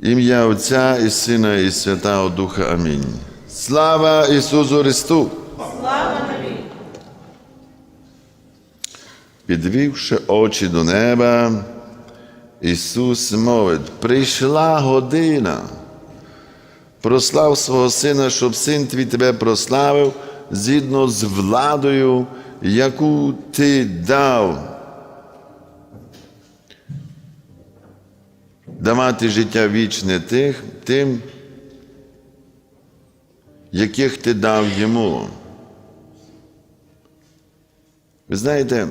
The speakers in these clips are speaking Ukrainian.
Ім'я Отця і Сина, і Святого Духа. Амінь. Слава Ісусу Христу! Підвівши очі до неба, Ісус мовить: прийшла година. Прослав свого Сина, щоб син твій тебе прославив згідно з владою, яку ти дав. Давати життя вічне тих, тим, яких ти дав йому. Ви знаєте,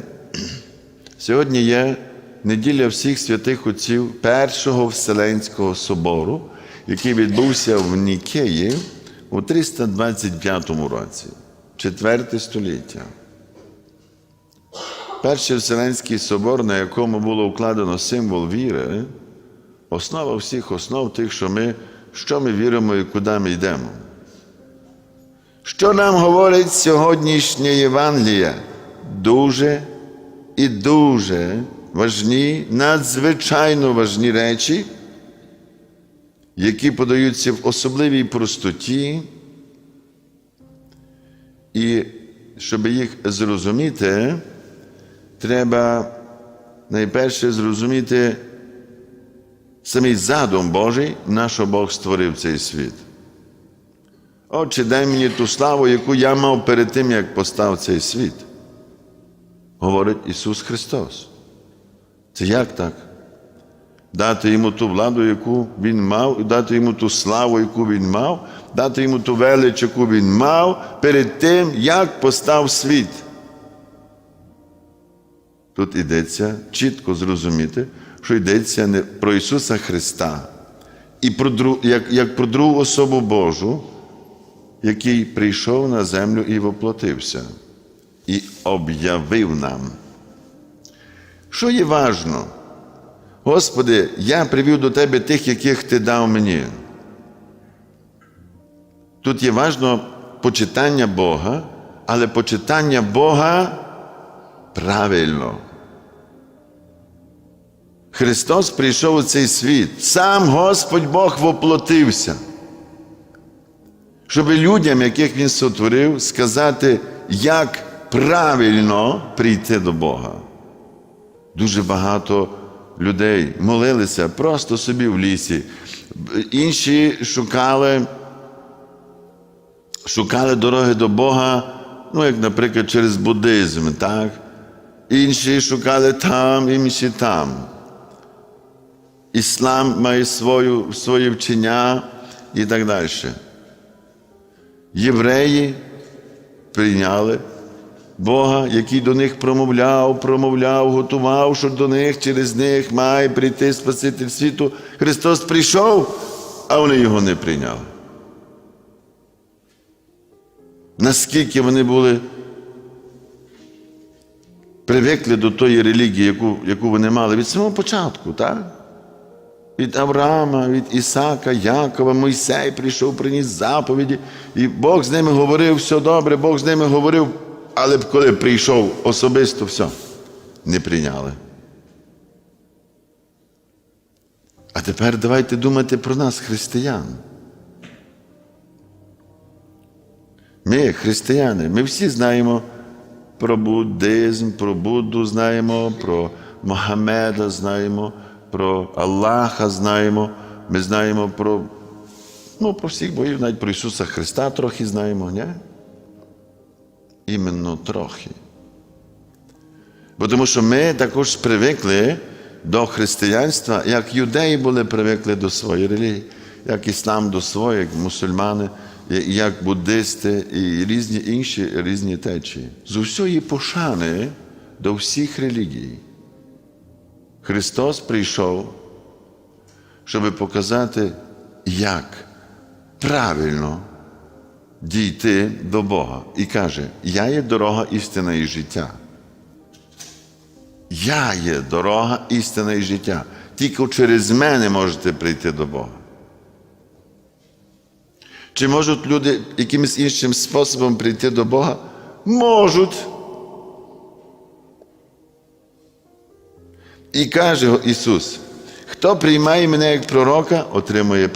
сьогодні є неділя всіх святих отців Першого Вселенського собору, який відбувся в Нікеї у 325 році, четверте століття. Перший Вселенський собор, на якому було вкладено символ віри, основа всіх основ тих, що ми, що ми віримо і куди ми йдемо. Що нам говорить сьогоднішнє Євангеліє? Дуже і дуже важні, надзвичайно важні речі, які подаються в особливій простоті, і щоб їх зрозуміти, треба найперше зрозуміти самий задум Божий, на Бог створив цей світ. Отче, дай мені ту славу, яку я мав перед тим, як постав цей світ, говорить Ісус Христос. Це як так? Дати йому ту владу, яку він мав, і дати йому ту славу, яку він мав, дати йому ту велич, яку він мав, перед тим, як постав світ. Тут йдеться чітко зрозуміти, що йдеться не про Ісуса Христа, і про друг, як, як про другу особу Божу, який прийшов на землю і воплотився, і об'явив нам. Що є важно? Господи, я привів до Тебе тих, яких Ти дав мені. Тут є важно почитання Бога, але почитання Бога правильно. Христос прийшов у цей світ, сам Господь Бог воплотився, щоб людям, яких Він сотворив, сказати, як правильно прийти до Бога. Дуже багато людей молилися просто собі в лісі. Інші шукали, шукали дороги до Бога, ну, як, наприклад, через буддизм, так? Інші шукали там, інші там. Іслам має свою, своє вчення і так далі. Євреї прийняли Бога, який до них промовляв, промовляв, готував, що до них через них має прийти Спаситель світу. Христос прийшов, а вони його не прийняли. Наскільки вони були привикли до тої релігії, яку, яку вони мали від самого початку, так? Від Авраама, від Ісака, Якова, Мойсей прийшов, приніс заповіді, і Бог з ними говорив, все добре, Бог з ними говорив, але коли прийшов особисто, все, не прийняли. А тепер давайте думати про нас, християн. Ми, християни, ми всі знаємо про буддизм, про Будду знаємо, про Мохамеда знаємо, про Аллаха знаємо. Ми знаємо про ну, про всіх богів, навіть про Ісуса Христа трохи знаємо, ні? Іменно трохи. Бо тому що ми також привикли до християнства, як юдеї були привикли до своєї релігії, як іслам до своєї, як мусульмани, як буддисти і різні інші різні течії. З усієї пошани до всіх релігій. Христос прийшов, щоб показати, як правильно дійти до Бога. І каже: Я є дорога, істина і життя. Я є дорога, істина і життя. Тільки через мене можете прийти до Бога. Чи можуть люди якимось іншим способом прийти до Бога? Можуть. І каже Ісус: Хто приймає мене як пророка, отримує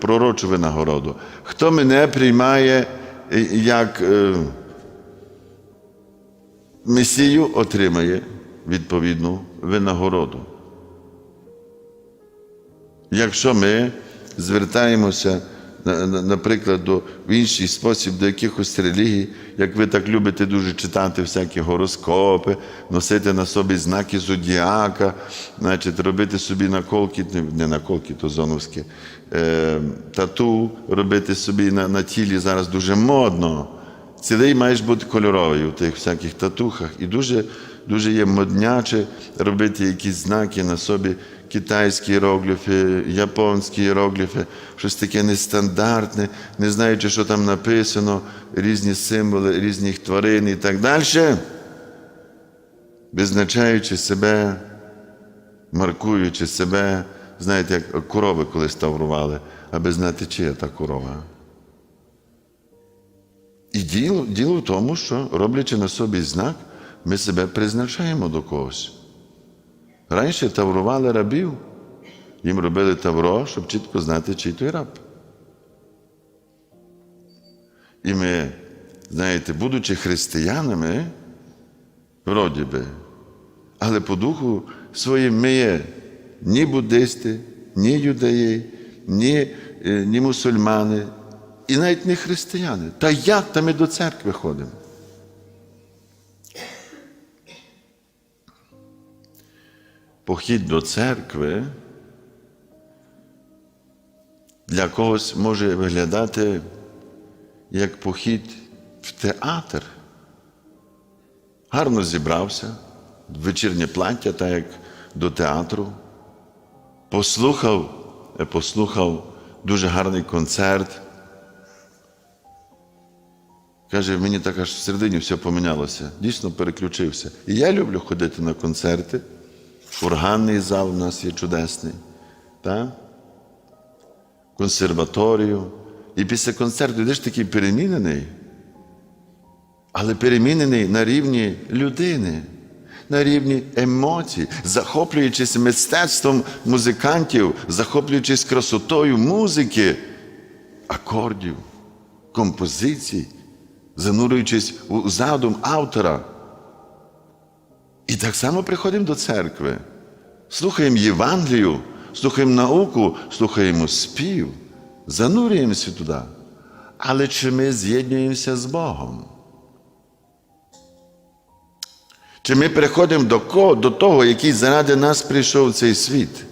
пророчу винагороду. Хто мене приймає е, як е, Месію, отримає відповідну винагороду. Якщо ми звертаємося, наприклад, в інший спосіб до якихось релігій, як ви так любите дуже читати всякі гороскопи, носити на собі знаки зодіака, значить, робити собі наколки, не- наколки, то зоновське, е, тату робити собі на, на тілі зараз дуже модно. Цілий маєш бути кольоровий у тих всяких татухах. І дуже, дуже є модняче робити якісь знаки на собі, китайські іерогліфи, японські іерогліфи, щось таке нестандартне, не знаючи, що там написано, різні символи, різних тварин і так далі, визначаючи себе, маркуючи себе, знаєте, як корови колись таврували, аби знати, чия та корова. І діло, діло в тому, що роблячи на собі знак, ми себе призначаємо до когось. Раніше таврували рабів, їм робили тавро, щоб чітко знати, чий той раб. І ми, знаєте, будучи християнами, вроді би, але по духу своїм ми є ні буддисти, ні юдеї, ні, е, ні мусульмани, і навіть не християни. Та як та ми до церкви ходимо? Похід до церкви для когось може виглядати як похід в театр. Гарно зібрався, вечірнє плаття, так як до театру. Послухав, е, послухав дуже гарний концерт. Каже, мені так аж всередині все помінялося. Дійсно переключився. І я люблю ходити на концерти. Органний зал у нас є чудесний. Так? Консерваторію. І після концерту йдеш такий перемінений, але перемінений на рівні людини, на рівні емоцій, захоплюючись мистецтвом музикантів, захоплюючись красотою музики, акордів, композицій, занурюючись у задум автора. І так само приходимо до церкви, слухаємо Євангелію, слухаємо науку, слухаємо спів, занурюємося туди. Але чи ми з'єднуємося з Богом? Чи ми приходимо до, ко- до того, який заради нас прийшов в цей світ?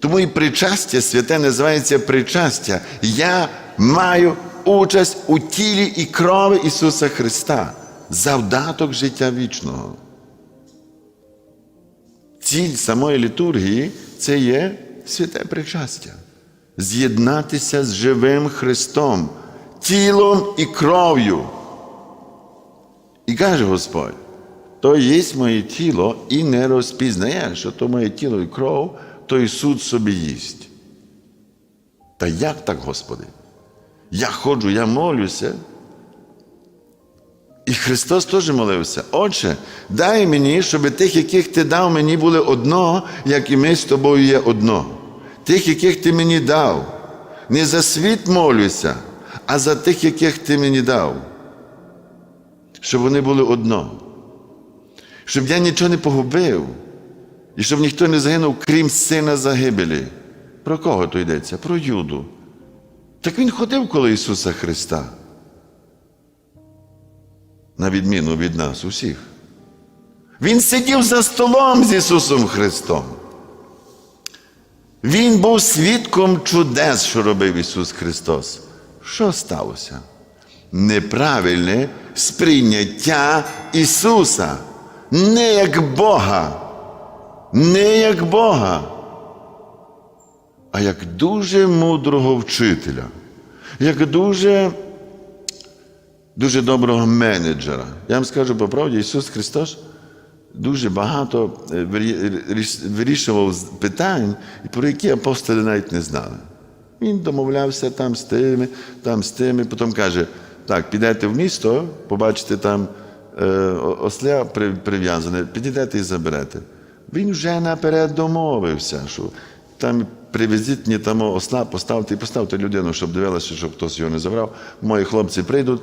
Тому і причастя святе називається причастя. Я маю участь у тілі і крові Ісуса Христа, завдаток життя вічного. Ціль самої літургії це є святе причастя. З'єднатися з живим Христом, тілом і кров'ю. І каже Господь, то є моє тіло і не розпізнає, що то моє тіло і кров, то і суд собі їсть. Та як так, Господи? Я ходжу, я молюся. І Христос теж молився. Отче, дай мені, щоб тих, яких ти дав мені, були одно, як і ми з тобою є одно. Тих, яких ти мені дав. Не за світ молюся, а за тих, яких ти мені дав. Щоб вони були одно. Щоб я нічого не погубив. І щоб ніхто не загинув, крім сина загибелі. Про кого то йдеться? Про Юду. Так він ходив коло Ісуса Христа. На відміну від нас усіх. Він сидів за столом з Ісусом Христом. Він був свідком чудес, що робив Ісус Христос. Що сталося? Неправильне сприйняття Ісуса. Не як Бога. Не як Бога, а як дуже мудрого вчителя, як дуже, дуже доброго менеджера. Я вам скажу по правді, Ісус Христос дуже багато е, вирі- ріш- вирішував питань, про які апостоли навіть не знали. Він домовлявся там з тими, там з тими, потім каже: так, підете в місто, побачите там е, осля прив'язане, підійдете і заберете. Він вже наперед домовився, що там привезіть мені там осла, поставте і поставте людину, щоб дивилася, щоб хтось його не забрав. Мої хлопці прийдуть,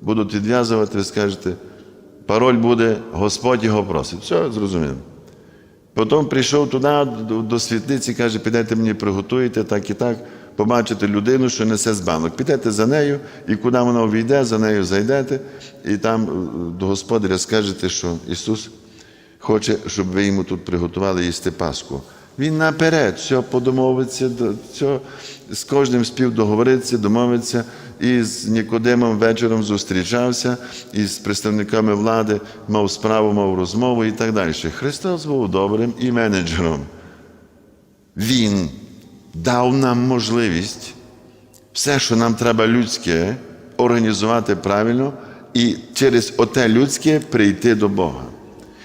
будуть відв'язувати, ви скажете, пароль буде, Господь його просить. Все, зрозуміло. Потім прийшов туди до, світлиці, каже, підете мені приготуєте так і так, побачите людину, що несе з банок. Підете за нею, і куди вона увійде, за нею зайдете, і там е, до господаря скажете, що Ісус хоче, щоб ви йому тут приготували їсти Пасху. Він наперед все подомовиться, все, з кожним спів договоритися, домовиться, і з Нікодимом вечором зустрічався, і з представниками влади мав справу, мав розмову і так далі. Христос був добрим і менеджером. Він дав нам можливість все, що нам треба людське, організувати правильно і через оте людське прийти до Бога.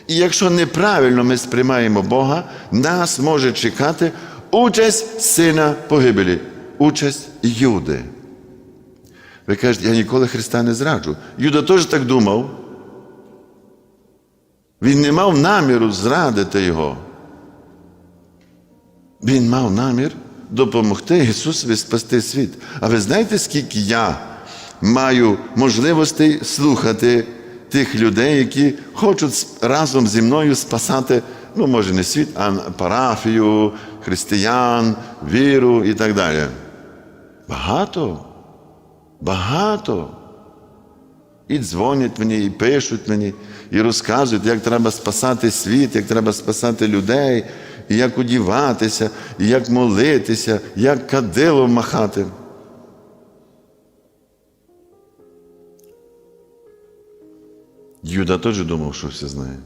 І якщо неправильно ми сприймаємо Бога, нас може чекати участь сина погибелі, участь Юди. Ви кажете, я ніколи Христа не зраджу. Юда теж так думав. Він не мав наміру зрадити його. Він мав намір допомогти Ісусові спасти світ. А ви знаєте, скільки я маю можливостей слухати тих людей, які хочуть разом зі мною спасати, ну, може, не світ, а парафію, християн, віру і так далі. Багато. Багато. І дзвонять мені, і пишуть мені, і розказують, як треба спасати світ, як треба спасати людей, і як одіватися, і як молитися, як кадилом махати. Юда теж думав, що все знає.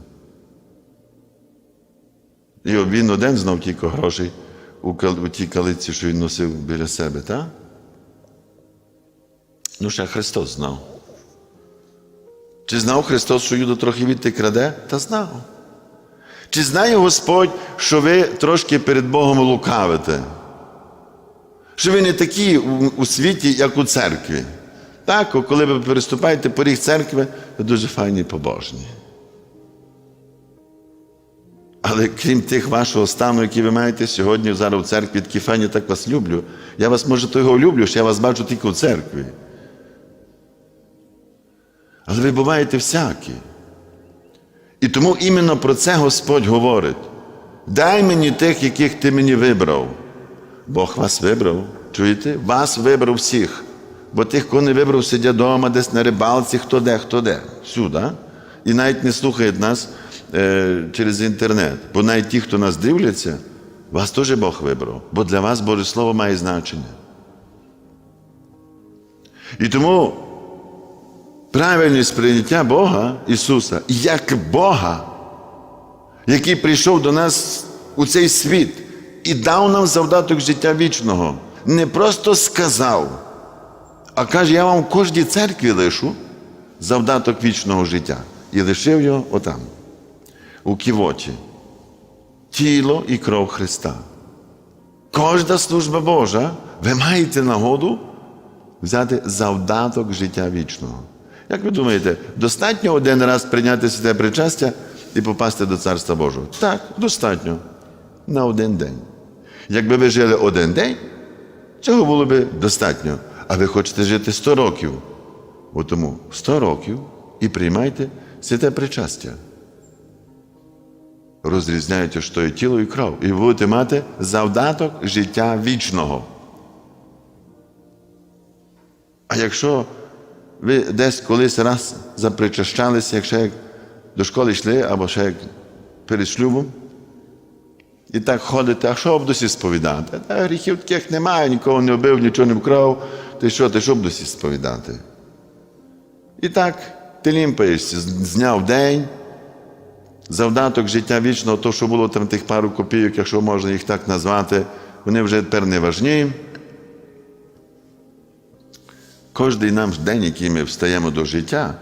І він один знав тільки грошей у, тій калиці, що він носив біля себе, так? Ну, ще Христос знав. Чи знав Христос, що Юда трохи відти краде? Та знав. Чи знає Господь, що ви трошки перед Богом лукавите? Що ви не такі у, світі, як у церкві? Так, коли ви переступаєте поріг церкви, ви дуже файні і побожні. Але крім тих вашого стану, який ви маєте сьогодні, зараз в церкві, такі файні, так вас люблю. Я вас, може, того люблю, що я вас бачу тільки у церкві. Але ви буваєте всякі. І тому іменно про це Господь говорить. Дай мені тих, яких ти мені вибрав. Бог вас вибрав. Чуєте? Вас вибрав всіх. Бо тих, кого не вибрав, сидять вдома, десь на рибалці, хто де, хто де. Всюди. І навіть не слухають нас е, через інтернет. Бо навіть ті, хто нас дивляться, вас теж Бог вибрав. Бо для вас Боже Слово має значення. І тому правильне сприйняття Бога Ісуса як Бога, який прийшов до нас у цей світ і дав нам завдаток життя вічного. Не просто сказав, а каже, я вам в кожній церкві лишу завдаток вічного життя. І лишив його отам, у ківоті. Тіло і кров Христа. Кожна служба Божа, ви маєте нагоду взяти завдаток життя вічного. Як ви думаєте, достатньо один раз прийняти святе причастя і попасти до Царства Божого? Так, достатньо. На один день. Якби ви жили один день, цього було б достатньо. А ви хочете жити 100 років. Бо тому 100 років і приймайте святе причастя. Розрізняєте, що є тіло і кров. І будете мати завдаток життя вічного. А якщо ви десь колись раз запричащалися, якщо як до школи йшли, або ще як перед шлюбом, і так ходите, а що б досі сповідати? Та гріхів таких немає, нікого не вбив, нічого не вкрав. Ти що, ти що б досі сповідати? І так, ти лімпаєшся з дня в день, завдаток життя вічного, то, що було там тих пару копійок, якщо можна їх так назвати, вони вже тепер не важні. Кожний наш день, який ми встаємо до життя,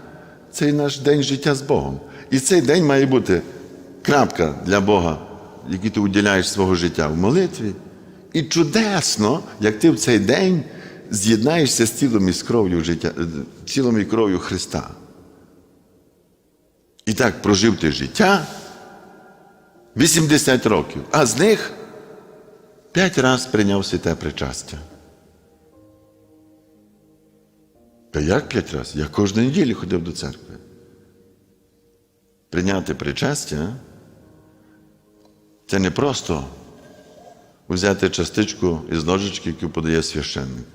це наш день життя з Богом. І цей день має бути крапка для Бога, який ти уділяєш свого життя в молитві. І чудесно, як ти в цей день з'єднаєшся з тілом і з кров'ю життя, е, тілом і кров'ю Христа. І так прожив ти життя 80 років, а з них п'ять разів прийняв святе причастя. Та як п'ять разів? Я кожну неділю ходив до церкви. Прийняти причастя це не просто взяти частичку із ножички, яку подає священник,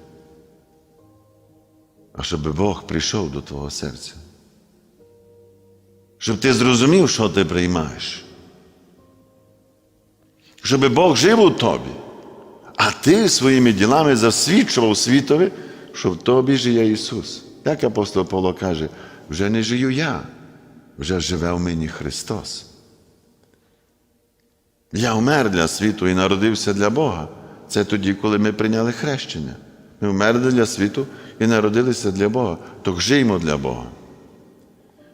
а щоб Бог прийшов до твого серця. Щоб ти зрозумів, що ти приймаєш. Щоб Бог жив у тобі, а ти своїми ділами засвідчував світові, що в тобі жиє Ісус. Як апостол Павло каже, вже не жию я, вже живе в мені Христос. Я вмер для світу і народився для Бога. Це тоді, коли ми прийняли хрещення. Ми вмерли для світу і народилися для Бога. То жиймо для Бога.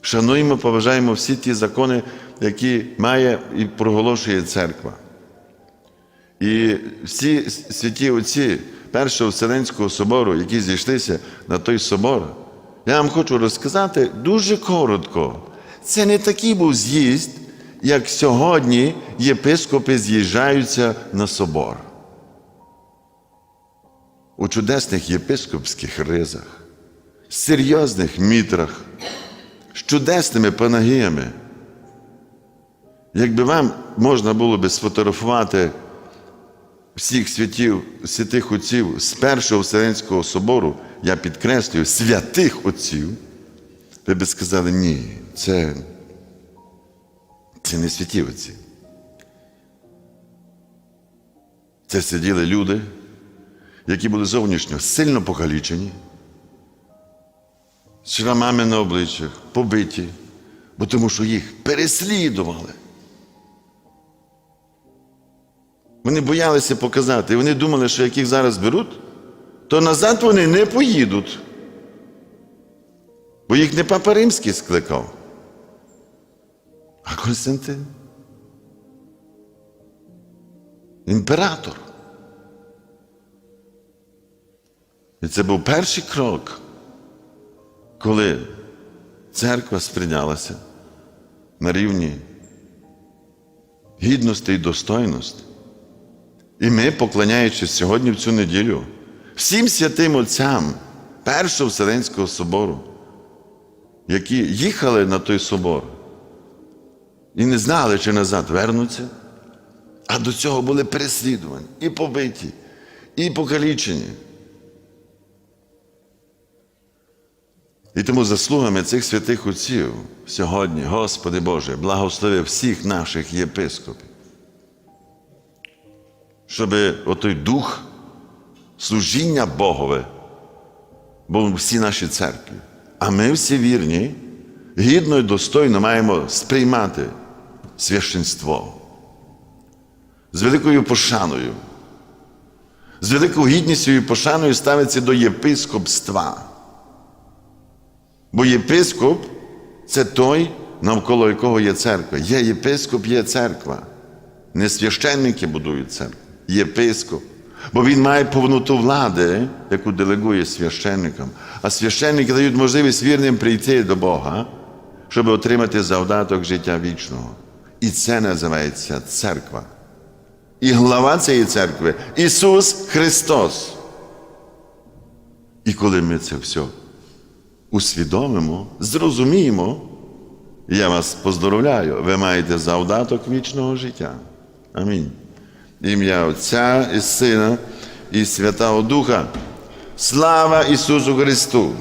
Шануємо, поважаємо всі ті закони, які має і проголошує церква. І всі святі отці Першого Вселенського собору, які зійшлися на той собор, я вам хочу розказати дуже коротко. Це не такий був з'їзд, як сьогодні єпископи з'їжджаються на собор. У чудесних єпископських ризах, серйозних мітрах, з чудесними панагіями. Якби вам можна було би сфотографувати всіх святів, святих отців з Першого Вселенського собору, я підкреслюю, святих отців, ви б сказали, ні, це, це не святі. Це сиділи люди, які були зовнішньо сильно покалічені, з шрамами на обличчях, побиті, бо тому що їх переслідували. Вони боялися показати. І вони думали, що як їх зараз беруть, то назад вони не поїдуть. Бо їх не Папа Римський скликав, а Константин. Імператор. І це був перший крок, коли церква сприйнялася на рівні гідності і достойності. І ми, поклоняючись сьогодні в цю неділю, всім святим отцям Першого Вселенського собору, які їхали на той собор і не знали, чи назад вернуться, а до цього були переслідувані, і побиті, і покалічені. І тому заслугами цих святих отців сьогодні, Господи Боже, благослови всіх наших єпископів щоб отой дух служіння Богове був у всій нашій церкві. А ми всі вірні, гідно і достойно маємо сприймати священство з великою пошаною, з великою гідністю і пошаною ставиться до єпископства. Бо єпископ це той, навколо якого є церква. Є єпископ, є церква. Не священники будують церкву, єпископ. Бо він має повноту влади, яку делегує священникам. А священники дають можливість вірним прийти до Бога, щоб отримати завдаток життя вічного. І це називається церква. І глава цієї церкви Ісус Христос. І коли ми це все усвідомимо, зрозуміємо, я вас поздоровляю, ви маєте завдаток вічного життя. Амінь. Ім'я Отця і Сина і Святого Духа. Слава Ісусу Христу!